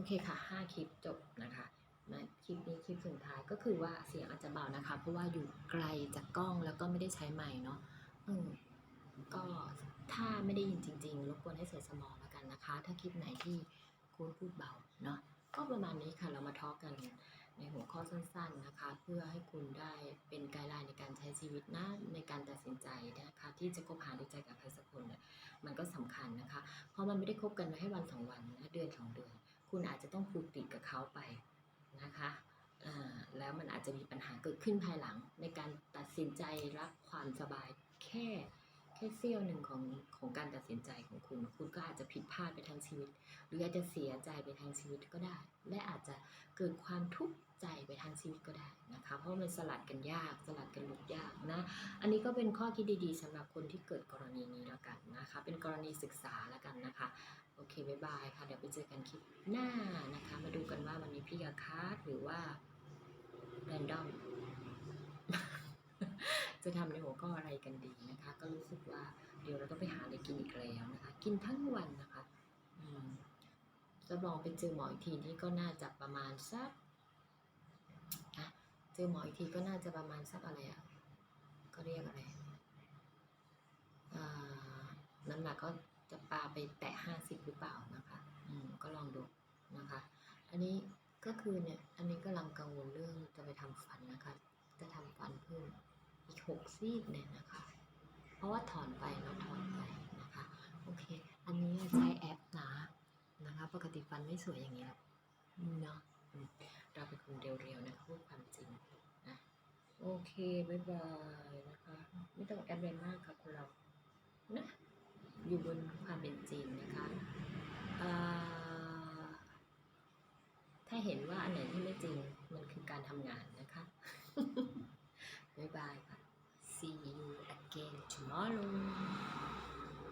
อเคค่ะ 5 คลิปจบนะคะนะคลิปนี้คลิปสุดท้ายก็คือว่าเสียงอาจจะเบานะคะ เพราะว่าอยู่ไกลจากกล้องแล้วก็ไม่ได้ใช้ไมค์เนาะอืมก็ถ้าไม่ได้ยินจริงๆรบกวนให้ใส่สมองแล้วกันนะคะ ถ้าคลิปไหนที่คุณพูดเบาเนาะก็ประมาณนี้ค่ะเรามาทอล์กกันในหัวข้อสั้นๆนะคะ เพื่อให้คุณได้เป็นไกด์ไลน์ในการใช้ชีวิตนะในการตัดสินใจนะคะ ที่จะคบหาดูใจกับใครสักคนเนี่ยมันก็สำคัญนะคะ เพราะมันไม่ได้คบกันมาให้วันสองวันนะเดือนสองเดือน คุณอาจจะต้องผูกติดกับเขาไปนะคะอ่าแล้วมันอาจจะมีปัญหาเกิดขึ้นภายหลัง ในการตัดสินใจรับความสบายแค่แค่เสี้ยวหนึ่งของของการตัดสินใจของคุณ คุณก็อาจจะผิดพลาดไปทั้งชีวิต หรืออาจจะเสียใจไปทั้งชีวิตก็ได้ และอาจจะเกิดความทุกข์ใจไปทั้งชีวิตก็ได้นะคะเพราะมันสลัดกันยากสลัดกันหลุดยากนะอันนี้ก็เป็นข้อคิดดีๆสำหรับคนที่เกิดกรณีนี้แล้วกันนะคะเป็นกรณีศึกษาแล้วกันนะคะ เคบ๊ายบายค่ะ เดี๋ยวไปเจอกันคลิปหน้านะคะ มาดูกันว่าวันนี้พี่ยาคาร์ดหรือว่าแรนดอมจะทำในหัวข้ออะไรกันดีนะคะ ก็รู้สึกว่าเดี๋ยวเราต้องไปหาอะไรกินอีกแล้วนะคะ กินทั้งวันนะคะจะลองไปเจอหมออีกทีนี่ก็น่าจะประมาณสักอะเจอหมออีกทีก็น่าจะประมาณสักอะไรอะ่ะก็เรียกอะไรอ่าน้ำหนักก็ จะปาไปแตะห้าสิบหรือเปล่านะคะ อืมก็ลองดูนะคะ อันนี้ก็คือเนี่ย อันนี้กำลังกังวลเรื่องจะไปทำฟันนะคะ จะทำฟันเพิ่มอีกหกซี่เนี่ยนะคะ เพราะว่าถอนไปเนาะถอนไปนะคะ โอเค อันนี้ใช้แอปนะนะคะ ปกติฟันไม่สวยอย่างนี้หรอกเนาะเราเป็นคนเรียวๆนะคะพูดความจริงนะโอเค บ๊ายบายนะคะ ไม่ต้องแอดเวนมากค่ะคนเรา อยู่บนความเป็นจริงนะคะถ้าเห็นว่าอันไหนที่ไม่จริงมันคือการทำงานนะคะ บ๊ายบายค่ะ see you again tomorrow